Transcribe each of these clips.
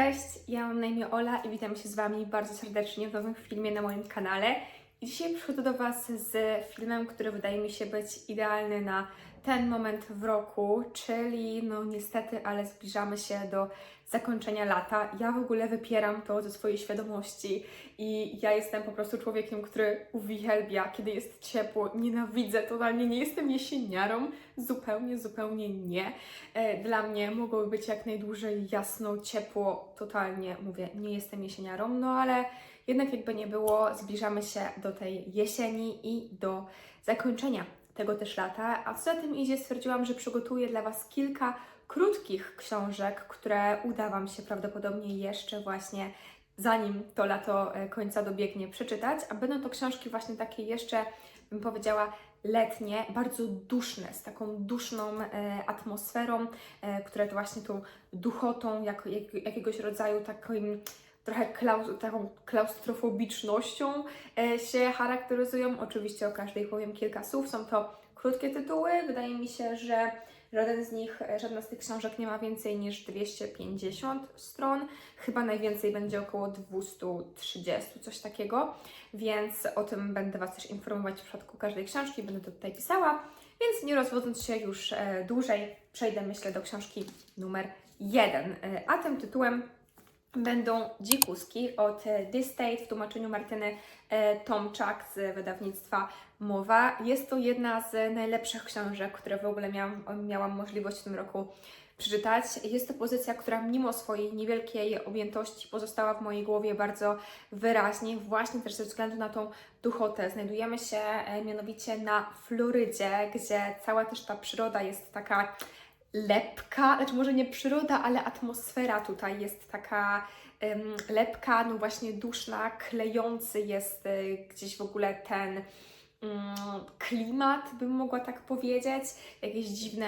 Cześć, ja mam na imię Ola i witam się z Wami bardzo serdecznie w nowym filmie na moim kanale. I dzisiaj przychodzę do Was z filmem, który wydaje mi się być idealny na ten moment w roku, czyli no niestety, ale zbliżamy się do zakończenia lata. Ja w ogóle wypieram to ze swojej świadomości i ja jestem po prostu człowiekiem, który uwielbia, kiedy jest ciepło. Nienawidzę totalnie, nie jestem jesieniarą, zupełnie, zupełnie nie. E, Dla mnie mogłoby być jak najdłużej jasno, ciepło, totalnie mówię, nie jestem jesieniarą, no ale jednak jakby nie było, zbliżamy się do tej jesieni i do zakończenia tego też lata, a co za tym idzie, stwierdziłam, że przygotuję dla Was kilka krótkich książek, które uda Wam się prawdopodobnie jeszcze właśnie zanim to lato e, końca dobiegnie przeczytać, a będą to książki właśnie takie jeszcze, bym powiedziała, letnie, bardzo duszne, z taką duszną e, atmosferą, e, które to właśnie tą duchotą, jak, jak, jakiegoś rodzaju takim trochę klaus, taką klaustrofobicznością e, się charakteryzują. Oczywiście o każdej powiem kilka słów. Są to krótkie tytuły. Wydaje mi się, że żaden z nich, e, żadna z tych książek nie ma więcej niż 250 stron. Chyba najwięcej będzie około 230, coś takiego. Więc o tym będę Was też informować w przypadku każdej książki. Będę to tutaj pisała. Więc nie rozwodząc się już e, dłużej, przejdę myślę do książki numer jeden. E, a tym tytułem będą dzikuski od e, This State w tłumaczeniu Martyny e, Tomczak z wydawnictwa Mowa. Jest to jedna z najlepszych książek, które w ogóle miałam, miałam możliwość w tym roku przeczytać. Jest to pozycja, która mimo swojej niewielkiej objętości pozostała w mojej głowie bardzo wyraźnie, właśnie też ze względu na tą duchotę. Znajdujemy się e, mianowicie na Florydzie, gdzie cała też ta przyroda jest taka lepka, znaczy może nie przyroda, ale atmosfera tutaj jest taka lepka, no właśnie duszna, klejący jest y, gdzieś w ogóle ten klimat, bym mogła tak powiedzieć. Jakieś dziwne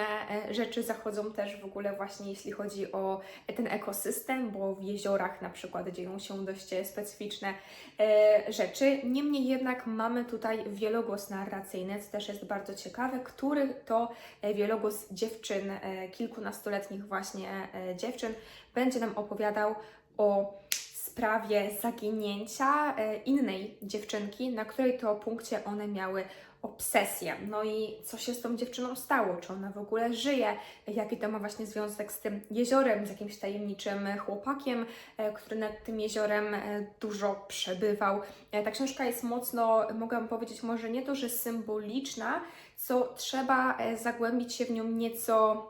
e, rzeczy zachodzą też w ogóle właśnie jeśli chodzi o ten ekosystem, bo w jeziorach na przykład dzieją się dość e, specyficzne e, rzeczy. Niemniej jednak mamy tutaj wielogłos narracyjny, co też jest bardzo ciekawe, który to e, wielogłos dziewczyn, e, kilkunastoletnich właśnie e, dziewczyn, będzie nam opowiadał o sprawie zaginięcia e, innej dziewczynki, na której to punkcie one miały obsesję. No i co się z tą dziewczyną stało? Czy ona w ogóle żyje? Jaki to ma właśnie związek z tym jeziorem, z jakimś tajemniczym chłopakiem, e, który nad tym jeziorem e, dużo przebywał. Ta książka jest mocno, mogłabym powiedzieć, może nie to, że symboliczna, co trzeba zagłębić się w nią nieco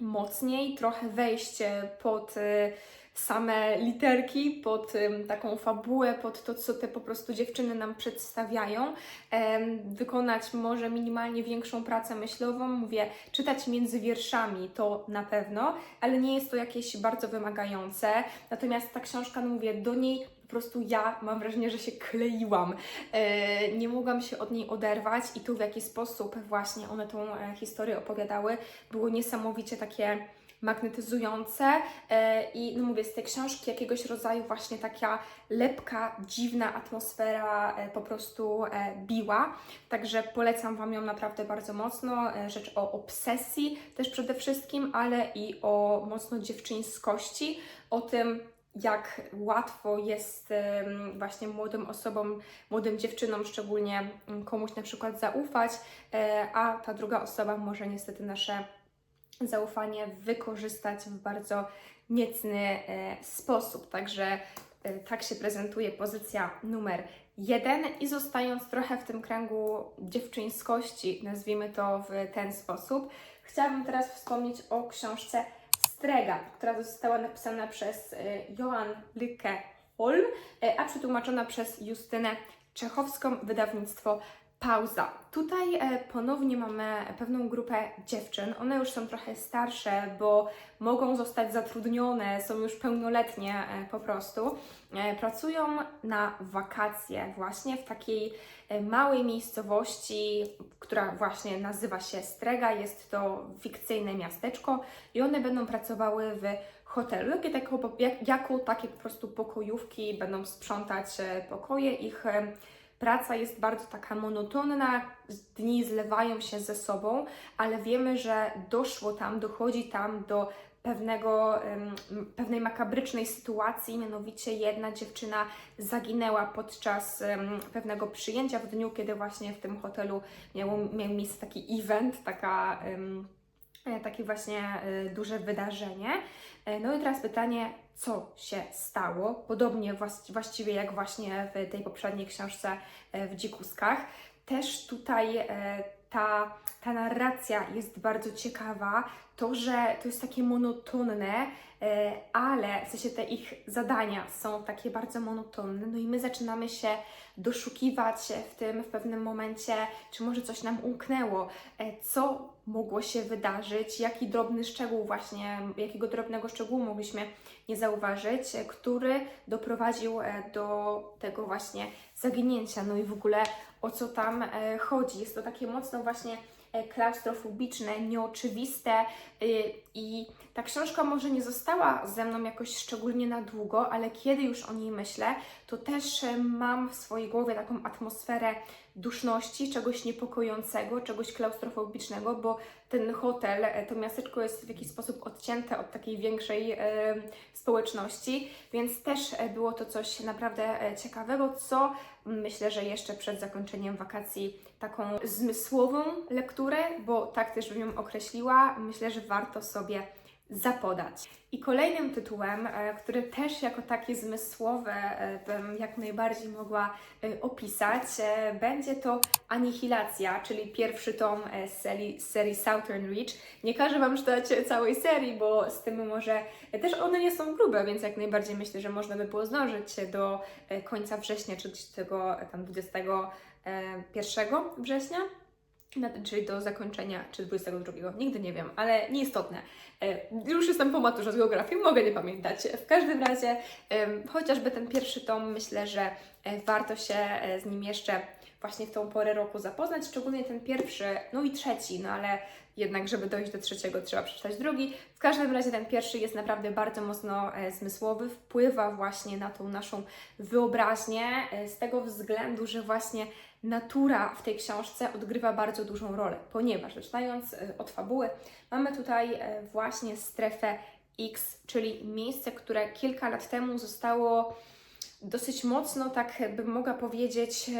mocniej, trochę wejść pod e, same literki, pod taką fabułę, pod to, co te po prostu dziewczyny nam przedstawiają, wykonać może minimalnie większą pracę myślową, mówię, czytać między wierszami to na pewno, ale nie jest to jakieś bardzo wymagające, natomiast ta książka, no mówię, do niej po prostu ja mam wrażenie, że się kleiłam. E, nie mogłam się od niej oderwać i to w jaki sposób właśnie one tą e, historię opowiadały, było niesamowicie takie magnetyzujące e, i no mówię, z tej książki jakiegoś rodzaju właśnie taka lepka, dziwna atmosfera e, po prostu e, biła, także polecam Wam ją naprawdę bardzo mocno, rzecz o obsesji też przede wszystkim, ale i o mocno dziewczyńskości, o tym jak łatwo jest właśnie młodym osobom, młodym dziewczynom szczególnie komuś na przykład zaufać, a ta druga osoba może niestety nasze zaufanie wykorzystać w bardzo niecny e, sposób. Także e, tak się prezentuje pozycja numer jeden i zostając trochę w tym kręgu dziewczyńskości, nazwijmy to w ten sposób, chciałabym teraz wspomnieć o książce Strega, która została napisana przez e, Joan Lykke Holm, a przetłumaczona przez Justynę Czechowską, wydawnictwo Pauza. Tutaj e, ponownie mamy pewną grupę dziewczyn. One już są trochę starsze, bo mogą zostać zatrudnione, są już pełnoletnie e, po prostu. E, Pracują na wakacje właśnie w takiej małej miejscowości, która właśnie nazywa się Strega. Jest to fikcyjne miasteczko i one będą pracowały w hotelu, jakie tako, jak, jako takie po prostu pokojówki, będą sprzątać pokoje. Ich praca jest bardzo taka monotonna, dni zlewają się ze sobą, ale wiemy, że doszło tam, dochodzi tam do pewnego, pewnej makabrycznej sytuacji, mianowicie jedna dziewczyna zaginęła podczas pewnego przyjęcia w dniu, kiedy właśnie w tym hotelu miał, miał miejsce taki event, taka, e, takie właśnie e, duże wydarzenie. E, No i teraz pytanie, co się stało? Podobnie właściwie jak właśnie w tej poprzedniej książce e, w Dzikuskach. Też tutaj e, ta, ta narracja jest bardzo ciekawa. To, że to jest takie monotonne, e, ale w sensie te ich zadania są takie bardzo monotonne, no i my zaczynamy się doszukiwać w tym w pewnym momencie, czy może coś nam umknęło, e, co mogło się wydarzyć, jaki drobny szczegół właśnie, jakiego drobnego szczegółu mogliśmy nie zauważyć, e, który doprowadził do tego właśnie zaginięcia. No i w ogóle o co tam e, chodzi. Jest to takie mocno właśnie klaustrofobiczne, nieoczywiste y, i ta książka może nie została ze mną jakoś szczególnie na długo, ale kiedy już o niej myślę, to też e, mam w swojej głowie taką atmosferę duszności, czegoś niepokojącego, czegoś klaustrofobicznego, bo ten hotel, e, to miasteczko jest w jakiś sposób odcięte od takiej większej e, społeczności, więc też e, było to coś naprawdę e, ciekawego, co myślę, że jeszcze przed zakończeniem wakacji taką zmysłową lekturę, bo tak też bym ją określiła, myślę, że warto sobie zapodać. I kolejnym tytułem, e, który też jako takie zmysłowe e, bym jak najbardziej mogła e, opisać, będzie to Anihilacja, czyli pierwszy tom serii, serii Southern Reach. Nie każę Wam czytać całej serii, bo z tym może też one nie są grube, więc jak najbardziej myślę, że można by było zdążyć do końca września, czyli tego tam 20 E, 1 września, czyli do zakończenia, czy 22, nigdy nie wiem, ale nieistotne. E, już jestem po maturze z geografii, mogę nie pamiętać. W każdym razie, e, chociażby ten pierwszy tom, myślę, że warto się z nim jeszcze właśnie w tą porę roku zapoznać, szczególnie ten pierwszy, no i trzeci, no ale jednak, żeby dojść do trzeciego, trzeba przeczytać drugi. W każdym razie ten pierwszy jest naprawdę bardzo mocno e, zmysłowy, wpływa właśnie na tą naszą wyobraźnię, e, z tego względu, że właśnie natura w tej książce odgrywa bardzo dużą rolę, ponieważ zaczynając e, od fabuły, mamy tutaj e, właśnie strefę X, czyli miejsce, które kilka lat temu zostało dosyć mocno, tak bym mogła powiedzieć,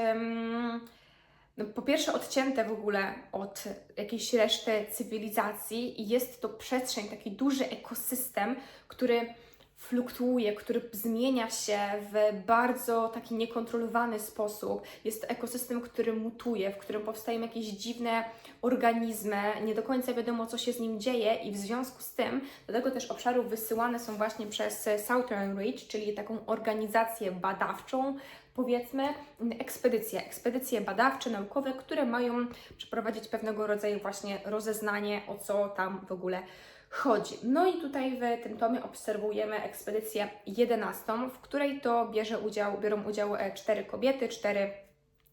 no, po pierwsze odcięte w ogóle od jakiejś reszty cywilizacji i jest to przestrzeń, taki duży ekosystem, który fluktuuje, który zmienia się w bardzo taki niekontrolowany sposób. Jest to ekosystem, który mutuje, w którym powstają jakieś dziwne organizmy, nie do końca wiadomo, co się z nim dzieje i w związku z tym do tego też obszaru wysyłane są właśnie przez Southern Reach, czyli taką organizację badawczą, powiedzmy, ekspedycje, ekspedycje badawcze, naukowe, które mają przeprowadzić pewnego rodzaju właśnie rozeznanie, o co tam w ogóle chodzi. No i tutaj w tym tomie obserwujemy ekspedycję 11, w której to bierze udział, biorą udział e, cztery kobiety, cztery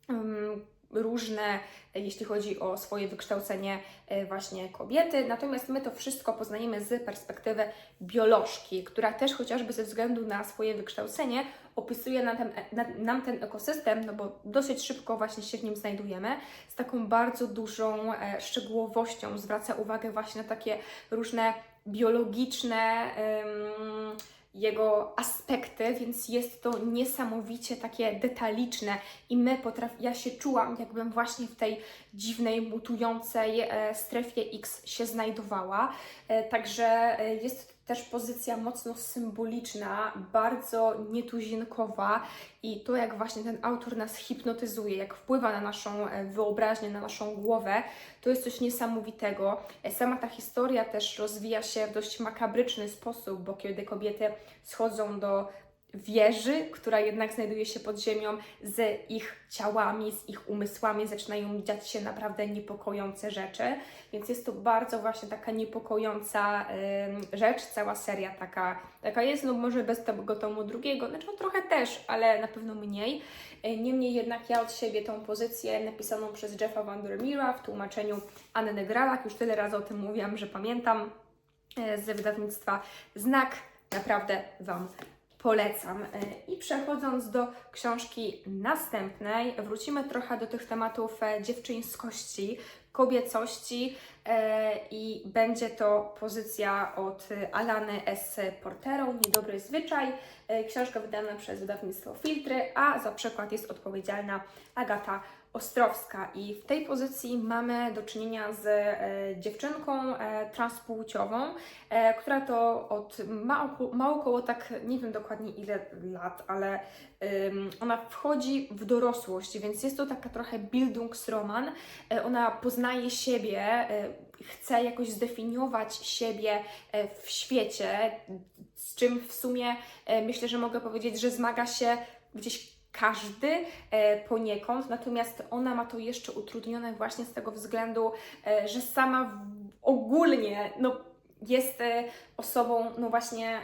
um, różne, e, jeśli chodzi o swoje wykształcenie, e, właśnie kobiety. Natomiast my to wszystko poznajemy z perspektywy biolożki, która też chociażby ze względu na swoje wykształcenie opisuje nam ten, na, nam ten ekosystem, no bo dosyć szybko właśnie się w nim znajdujemy, z taką bardzo dużą e, szczegółowością. Zwraca uwagę właśnie na takie różne biologiczne em, jego aspekty, więc jest to niesamowicie takie detaliczne i my potraf... ja się czułam, jakbym właśnie w tej dziwnej, mutującej e, strefie X się znajdowała. E, także e, jest też pozycja mocno symboliczna, bardzo nietuzinkowa i to, jak właśnie ten autor nas hipnotyzuje, jak wpływa na naszą e, wyobraźnię, na naszą głowę, to jest coś niesamowitego. E, Sama ta historia też rozwija się w dość makabryczny sposób, bo kiedy kobiety schodzą do wieży, która jednak znajduje się pod ziemią, z ich ciałami, z ich umysłami zaczynają dziać się naprawdę niepokojące rzeczy, więc jest to bardzo właśnie taka niepokojąca ym, rzecz, cała seria taka, taka jest, no może bez tego tomu drugiego, znaczy no trochę też, ale na pewno mniej. E, Niemniej jednak ja od siebie tą pozycję napisaną przez Jeffa Vandermeera w tłumaczeniu Anny Negralak, już tyle razy o tym mówiłam, że pamiętam, e, z wydawnictwa Znak, naprawdę Wam polecam. E, I przechodząc do książki następnej, wrócimy trochę do tych tematów e, dziewczyńskości, kobiecości i będzie to pozycja od Alany S. Porterą, Niedobry Zwyczaj. E, Książka wydana przez wydawnictwo Filtry, a za przekład jest odpowiedzialna Agata Ostrowska. I w tej pozycji mamy do czynienia z e, dziewczynką e, transpłciową, e, która to od ma, oko, ma około tak, nie wiem dokładnie ile lat, ale ona wchodzi w dorosłość, więc jest to taka trochę Bildungsroman. E, ona poznaje siebie, e, chce jakoś zdefiniować siebie e, w świecie, z czym w sumie e, myślę, że mogę powiedzieć, że zmaga się gdzieś każdy e, poniekąd, natomiast ona ma to jeszcze utrudnione właśnie z tego względu, że sama ogólnie no, jest e, osobą no właśnie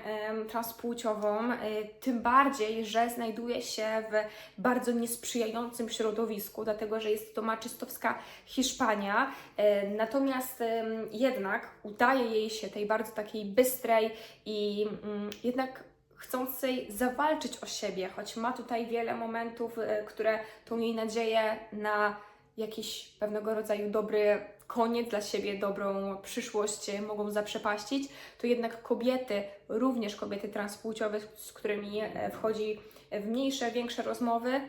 transpłciową, e, tym bardziej, że znajduje się w bardzo niesprzyjającym środowisku, dlatego że jest to maczystowska Hiszpania, e, natomiast jednak udaje jej się tej bardzo takiej bystrej i mm, jednak chcącej zawalczyć o siebie, choć ma tutaj wiele momentów, które tą jej nadzieję na jakiś pewnego rodzaju dobry koniec dla siebie, dobrą przyszłość mogą zaprzepaścić, to jednak kobiety, również kobiety transpłciowe, z którymi e, wchodzi w mniejsze, większe rozmowy,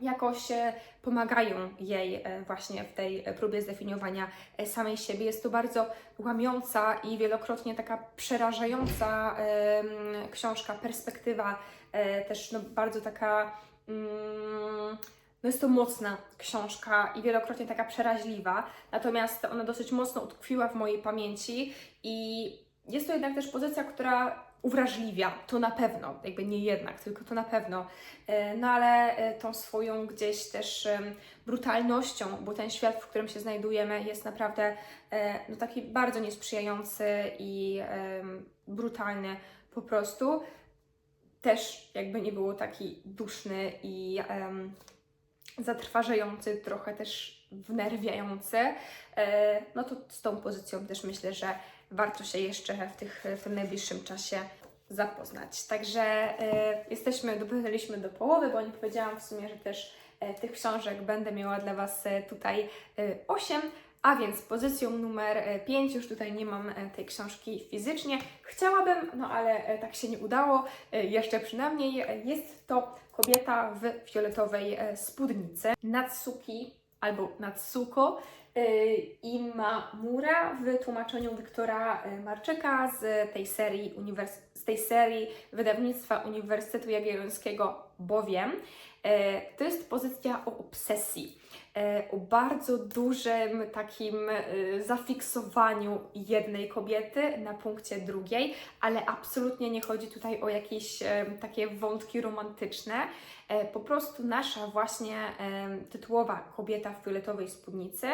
jakoś e, pomagają jej e, właśnie w tej próbie zdefiniowania samej siebie. Jest to bardzo łamiąca i wielokrotnie taka przerażająca książka, perspektywa też no, bardzo taka. mm, no jest to mocna książka i wielokrotnie taka przeraźliwa, natomiast ona dosyć mocno utkwiła w mojej pamięci i jest to jednak też pozycja, która uwrażliwia, to na pewno, jakby nie jednak, tylko to na pewno, E, no ale e, tą swoją gdzieś też brutalnością, bo ten świat, w którym się znajdujemy jest naprawdę e, no, taki bardzo niesprzyjający i brutalny po prostu. Też jakby nie było taki duszny i em, zatrważający, trochę też wnerwiający, e, no to z tą pozycją też myślę, że warto się jeszcze w, tych, w tym najbliższym czasie zapoznać. Także e, jesteśmy, dobyliśmy do połowy, bo nie powiedziałam w sumie, że też e, tych książek będę miała dla Was tutaj e, 8. A więc pozycją numer 5, już tutaj nie mam e, tej książki fizycznie. Chciałabym, no ale e, tak się nie udało, e, jeszcze przynajmniej. E, Jest to kobieta w fioletowej e, spódnicy. Natsuki albo Natsuko e, Imamura w tłumaczeniu Wiktora e, Marczyka z tej serii, uniwers- z tej serii wydawnictwa Uniwersytetu Jagiellońskiego Bowiem. E, To jest pozycja o obsesji e, o bardzo dużym takim e, zafiksowaniu jednej kobiety na punkcie drugiej, ale absolutnie nie chodzi tutaj o jakieś e, takie wątki romantyczne. E, Po prostu nasza właśnie e, tytułowa kobieta w fioletowej spódnicy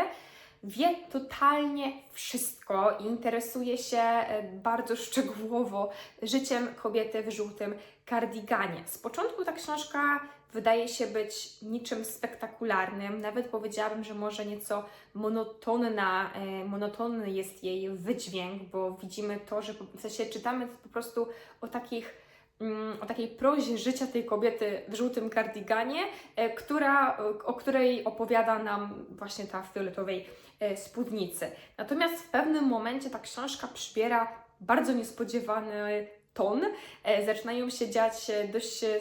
wie totalnie wszystko i interesuje się e, bardzo szczegółowo życiem kobiety w żółtym kardiganie. Z początku ta książka wydaje się być niczym spektakularnym, nawet powiedziałabym, że może nieco monotonna, e, monotonny jest jej wydźwięk, bo widzimy to, że w sensie czytamy po prostu o takich o takiej prozie życia tej kobiety w żółtym kardiganie, e, która, o której opowiada nam właśnie ta w fioletowej e, spódnicy. Natomiast w pewnym momencie ta książka przybiera bardzo niespodziewany ton. E, Zaczynają się dziać e, dość e,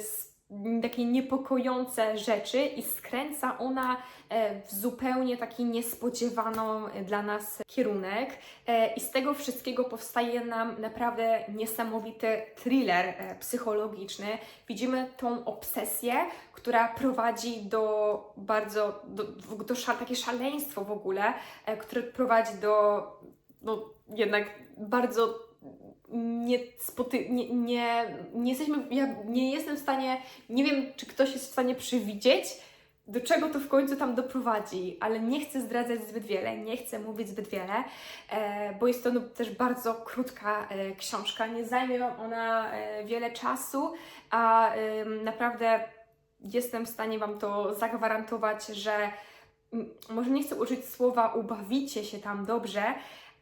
takie niepokojące rzeczy i skręca ona e, w zupełnie taki niespodziewano e, dla nas kierunek. E, I z tego wszystkiego powstaje nam naprawdę niesamowity thriller e, psychologiczny. Widzimy tą obsesję, która prowadzi do bardzo, do, do szal, takie szaleństwo w ogóle, które prowadzi do no, jednak bardzo nie, spoty, nie, nie, nie jesteśmy, ja nie jestem w stanie, nie wiem, czy ktoś jest w stanie przewidzieć, do czego to w końcu tam doprowadzi, ale nie chcę zdradzać zbyt wiele, nie chcę mówić zbyt wiele, e, bo jest to no, też bardzo krótka e, książka, nie zajmie Wam ona e, wiele czasu, a naprawdę jestem w stanie Wam to zagwarantować, że może nie chcę użyć słowa ubawicie się tam dobrze,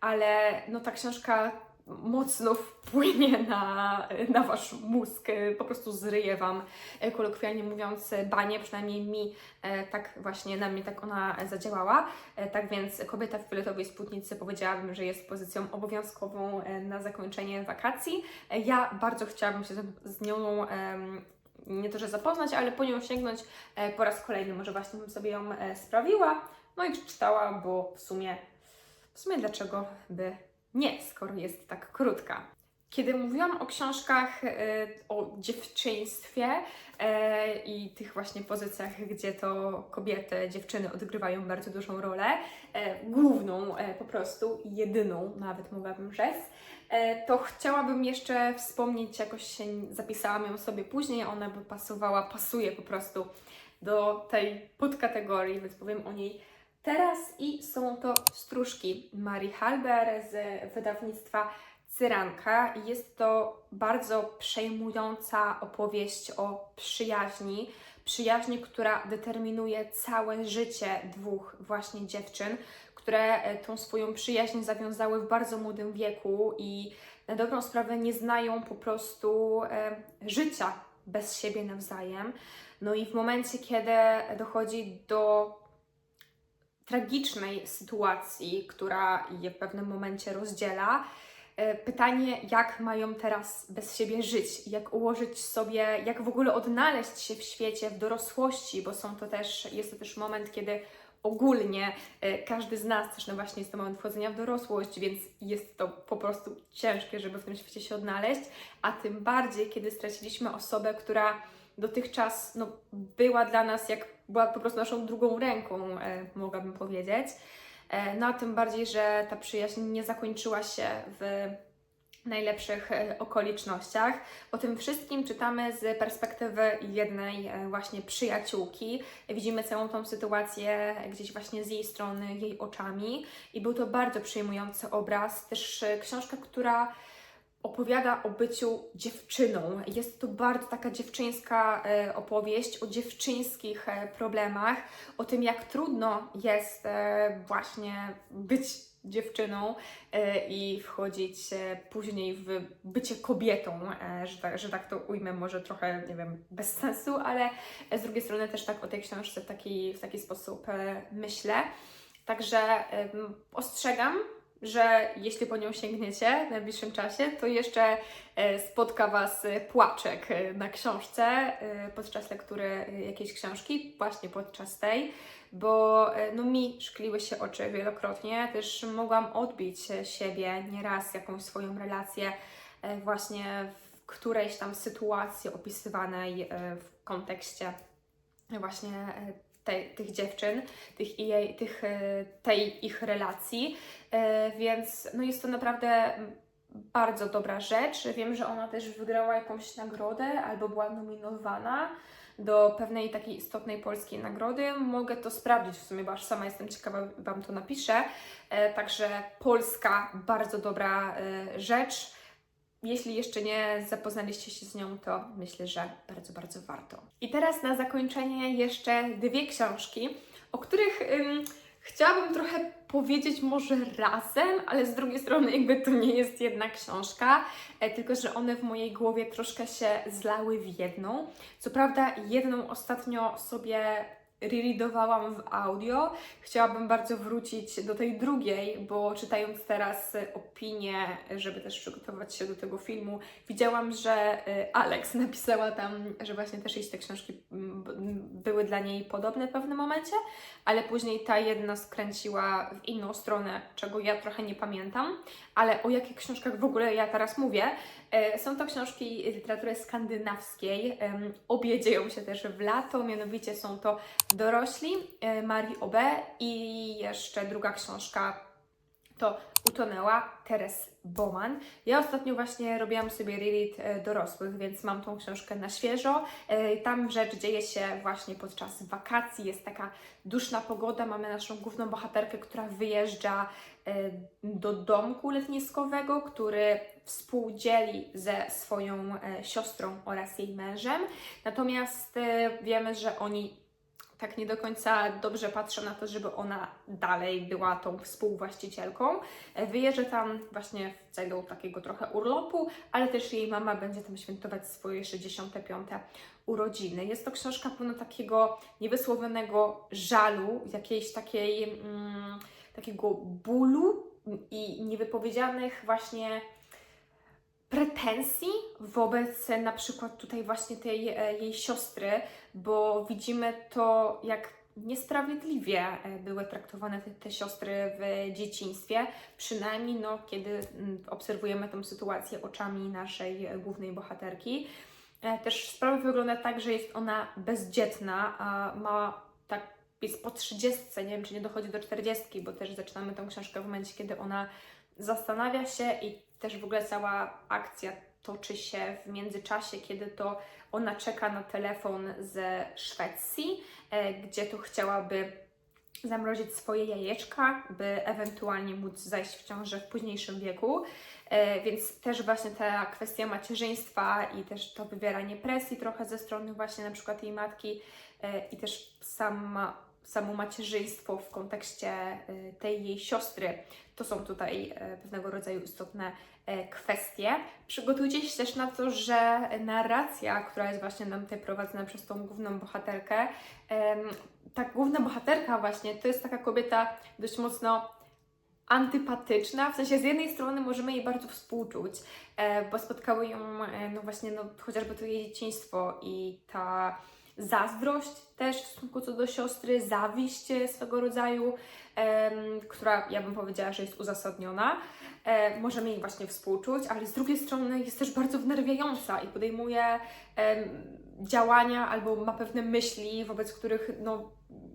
ale no ta książka mocno wpłynie na, na wasz mózg, po prostu zryje wam, e, kolokwialnie mówiąc, banie, przynajmniej mi e, tak właśnie, na mnie tak ona zadziałała. E, Tak więc kobieta w fioletowej spódnicy powiedziałabym, że jest pozycją obowiązkową na zakończenie wakacji. Ja bardzo chciałabym się z- nią nie to, że zapoznać, ale po nią sięgnąć po raz kolejny. Może właśnie bym sobie ją sprawiła, no i przeczytała, bo w sumie, w sumie dlaczego by nie, skoro jest tak krótka. Kiedy mówiłam o książkach e, o dziewczyństwie e, i tych właśnie pozycjach, gdzie to kobiety, dziewczyny odgrywają bardzo dużą rolę, e, główną po prostu, jedyną nawet mogłabym rzec, to chciałabym jeszcze wspomnieć, jakoś się zapisałam ją sobie później, ona by pasowała, pasuje po prostu do tej podkategorii, więc powiem o niej teraz i są to stróżki Marii Halber z wydawnictwa Cyranka. Jest to bardzo przejmująca opowieść o przyjaźni. Przyjaźni, która determinuje całe życie dwóch właśnie dziewczyn, które e, tą swoją przyjaźń zawiązały w bardzo młodym wieku i na dobrą sprawę nie znają po prostu e, życia bez siebie nawzajem. No i w momencie, kiedy dochodzi do tragicznej sytuacji, która je w pewnym momencie rozdziela, e, pytanie, jak mają teraz bez siebie żyć, jak ułożyć sobie, jak w ogóle odnaleźć się w świecie, w dorosłości, bo są to też, jest to też moment, kiedy ogólnie e, każdy z nas też no właśnie jest to moment wchodzenia w dorosłość, więc jest to po prostu ciężkie, żeby w tym świecie się odnaleźć, a tym bardziej, kiedy straciliśmy osobę, która dotychczas no, była dla nas, jak była po prostu naszą drugą ręką, e, mogłabym powiedzieć. E, no a tym bardziej, że ta przyjaźń nie zakończyła się w najlepszych e, okolicznościach. O tym wszystkim czytamy z perspektywy jednej właśnie przyjaciółki. Widzimy całą tą sytuację gdzieś właśnie z jej strony, jej oczami i był to bardzo przejmujący obraz. Też książka, która opowiada o byciu dziewczyną. Jest to bardzo taka dziewczyńska e, opowieść o dziewczyńskich e, problemach, o tym, jak trudno jest e, właśnie być dziewczyną i wchodzić później w bycie kobietą, że, tak, że tak to ujmę, może trochę, nie wiem, bez sensu, ale z drugiej strony też tak o tej książce w taki, w taki sposób myślę. Także ostrzegam, że jeśli po nią sięgniecie w najbliższym czasie, to jeszcze e, spotka Was e, płaczek e, na książce podczas lektury jakiejś książki, właśnie podczas tej, bo no, mi szkliły się oczy wielokrotnie, też mogłam odbić siebie nieraz jakąś swoją relację właśnie w którejś tam sytuacji opisywanej w kontekście właśnie tych dziewczyn, tych, jej, tych, e, tej ich relacji, E, więc no jest to naprawdę bardzo dobra rzecz. Wiem, że ona też wygrała jakąś nagrodę albo była nominowana do pewnej takiej istotnej polskiej nagrody. Mogę to sprawdzić w sumie, bo aż sama jestem ciekawa, Wam to napiszę. E, Także polska, bardzo dobra rzecz. Jeśli jeszcze nie zapoznaliście się z nią, to myślę, że bardzo, bardzo warto. I teraz na zakończenie jeszcze dwie książki, o których ym, chciałabym trochę powiedzieć może razem, ale z drugiej strony jakby to nie jest jedna książka, e, tylko że one w mojej głowie troszkę się zlały w jedną. Co prawda jedną ostatnio sobie rereadowałam w audio. Chciałabym bardzo wrócić do tej drugiej, bo czytając teraz opinie, żeby też przygotować się do tego filmu, widziałam, że e, Alex napisała tam, że właśnie też jej te książki mm, były dla niej podobne w pewnym momencie, ale później ta jedna skręciła w inną stronę, czego ja trochę nie pamiętam. Ale o jakich książkach w ogóle ja teraz mówię? E, Są to książki literatury skandynawskiej. Obie dzieją się też w lato, mianowicie są to Dorośli e, Marii Obe i jeszcze druga książka to Utonęła Teres Bowman. Ja ostatnio właśnie robiłam sobie reread e, dorosłych, więc mam tą książkę na świeżo. Tam rzecz dzieje się właśnie podczas wakacji, jest taka duszna pogoda, mamy naszą główną bohaterkę, która wyjeżdża do domku letniskowego, który współdzieli ze swoją e, siostrą oraz jej mężem. Natomiast e, wiemy, że oni tak nie do końca dobrze patrzę na to, żeby ona dalej była tą współwłaścicielką. E, Wyjeżdża tam właśnie w celu takiego trochę urlopu, ale też jej mama będzie tam świętować swoje 65. urodziny. Jest to książka pełna takiego niewysłowionego żalu, jakiejś takiej, mm, takiego bólu i niewypowiedzianych właśnie pretensji wobec na przykład tutaj właśnie tej e, jej siostry, bo widzimy to, jak niesprawiedliwie e, były traktowane te, te siostry w dzieciństwie, przynajmniej no, kiedy mm, obserwujemy tę sytuację oczami naszej głównej bohaterki. E, Też sprawa wygląda tak, że jest ona bezdzietna, ma jest po 30, nie wiem czy nie dochodzi do 40, bo też zaczynamy tę książkę w momencie, kiedy ona zastanawia się i też w ogóle cała akcja toczy się w międzyczasie, kiedy to ona czeka na telefon ze Szwecji, e, gdzie to chciałaby zamrozić swoje jajeczka, by ewentualnie móc zajść w ciążę w późniejszym wieku. E, Więc też właśnie ta kwestia macierzyństwa i też to wywieranie presji trochę ze strony właśnie na przykład jej matki e, i też sama, samo macierzyństwo w kontekście e, tej jej siostry, to są tutaj e, pewnego rodzaju istotne e, kwestie. Przygotujcie się też na to, że narracja, która jest właśnie nam tutaj prowadzona przez tą główną bohaterkę, ta główna bohaterka właśnie to jest taka kobieta dość mocno antypatyczna, w sensie z jednej strony możemy jej bardzo współczuć, e, bo spotkały ją e, no właśnie no, chociażby to jej dzieciństwo i ta zazdrość też w stosunku co do siostry, zawiść swego rodzaju, em, która ja bym powiedziała, że jest uzasadniona. E, możemy jej właśnie współczuć, ale z drugiej strony jest też bardzo wnerwiająca i podejmuje em, działania albo ma pewne myśli, wobec których no,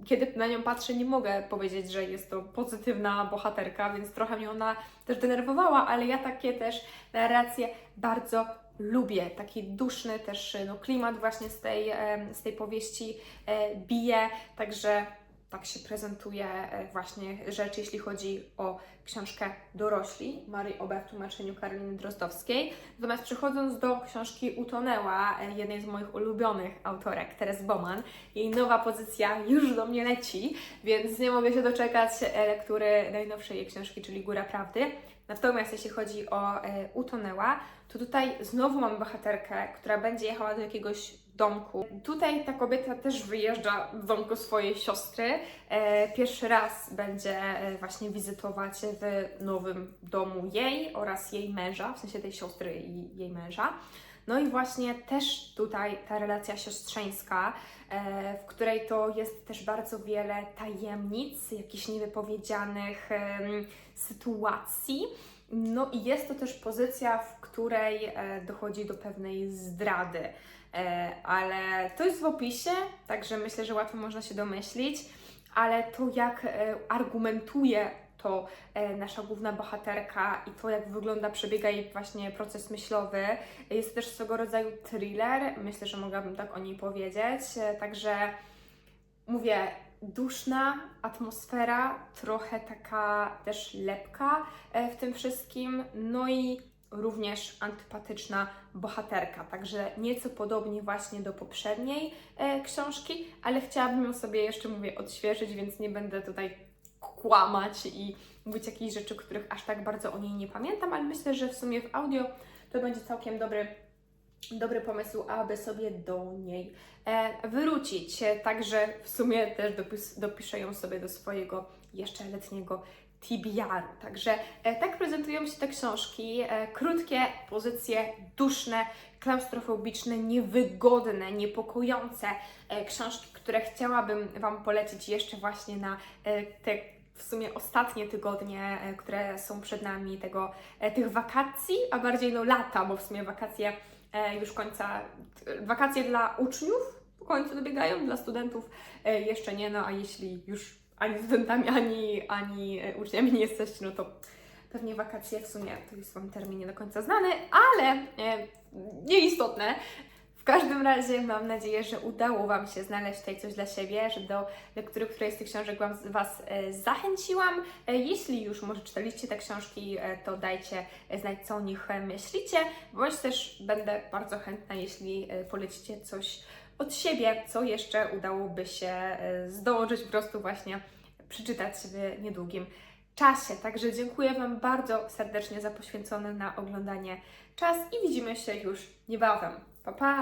kiedy na nią patrzę, nie mogę powiedzieć, że jest to pozytywna bohaterka, więc trochę mnie ona też denerwowała, ale ja takie też narracje bardzo lubię. Taki duszny też no, klimat właśnie z tej, z tej powieści e, bije, także tak się prezentuje e, właśnie rzecz, jeśli chodzi o książkę Dorośli Marii Ober w tłumaczeniu Karoliny Drozdowskiej. Natomiast przechodząc do książki Utonęła, e, jednej z moich ulubionych autorek, Teres Boman, jej nowa pozycja już do mnie leci, więc nie mogę się doczekać lektury najnowszej jej książki, czyli Góra Prawdy. Natomiast jeśli chodzi o e, Utonęła, to tutaj znowu mamy bohaterkę, która będzie jechała do jakiegoś domku. Tutaj ta kobieta też wyjeżdża do domku swojej siostry. E, pierwszy raz będzie e, właśnie wizytować w nowym domu jej oraz jej męża, w sensie tej siostry i jej męża. No i właśnie też tutaj ta relacja siostrzeńska, e, w której to jest też bardzo wiele tajemnic, jakichś niewypowiedzianych sytuacji. No i jest to też pozycja, w której e, dochodzi do pewnej zdrady. E, ale to jest w opisie, także myślę, że łatwo można się domyślić, ale to jak argumentuje to e, nasza główna bohaterka i to jak wygląda, przebiega jej właśnie proces myślowy, jest też swego rodzaju thriller, myślę, że mogłabym tak o niej powiedzieć, E, także mówię, duszna atmosfera, trochę taka też lepka e, w tym wszystkim, no i również antypatyczna bohaterka, także nieco podobnie właśnie do poprzedniej książki, ale chciałabym ją sobie jeszcze, mówię, odświeżyć, więc nie będę tutaj kłamać i mówić jakichś rzeczy, których aż tak bardzo o niej nie pamiętam, ale myślę, że w sumie w audio to będzie całkiem dobry dobry pomysł, aby sobie do niej e, wrócić. Także w sumie też dopis, dopiszę ją sobie do swojego jeszcze letniego TBR-u. Także e, tak prezentują się te książki. E, krótkie pozycje, duszne, klaustrofobiczne, niewygodne, niepokojące e, książki, które chciałabym Wam polecić jeszcze właśnie na e, te w sumie ostatnie tygodnie, e, które są przed nami tego, e, tych wakacji, a bardziej no lata, bo w sumie wakacje e, już końca, wakacje dla uczniów w końcu dobiegają, dla studentów jeszcze nie, no a jeśli już ani studentami, ani, ani uczniami nie jesteście, no to pewnie wakacje w sumie to jest Wam termin do końca znany, ale nieistotne. Każdym razie mam nadzieję, że udało Wam się znaleźć tutaj coś dla siebie, że do lektury którejś z tych książek Was e, zachęciłam. E, jeśli już może czytaliście te książki, e, to dajcie znać, co o nich myślicie, bądź też będę bardzo chętna, jeśli polecicie coś od siebie, co jeszcze udałoby się zdążyć po prostu właśnie przeczytać w niedługim czasie. Także dziękuję Wam bardzo serdecznie za poświęcony na oglądanie czas i widzimy się już niebawem. Pa pa!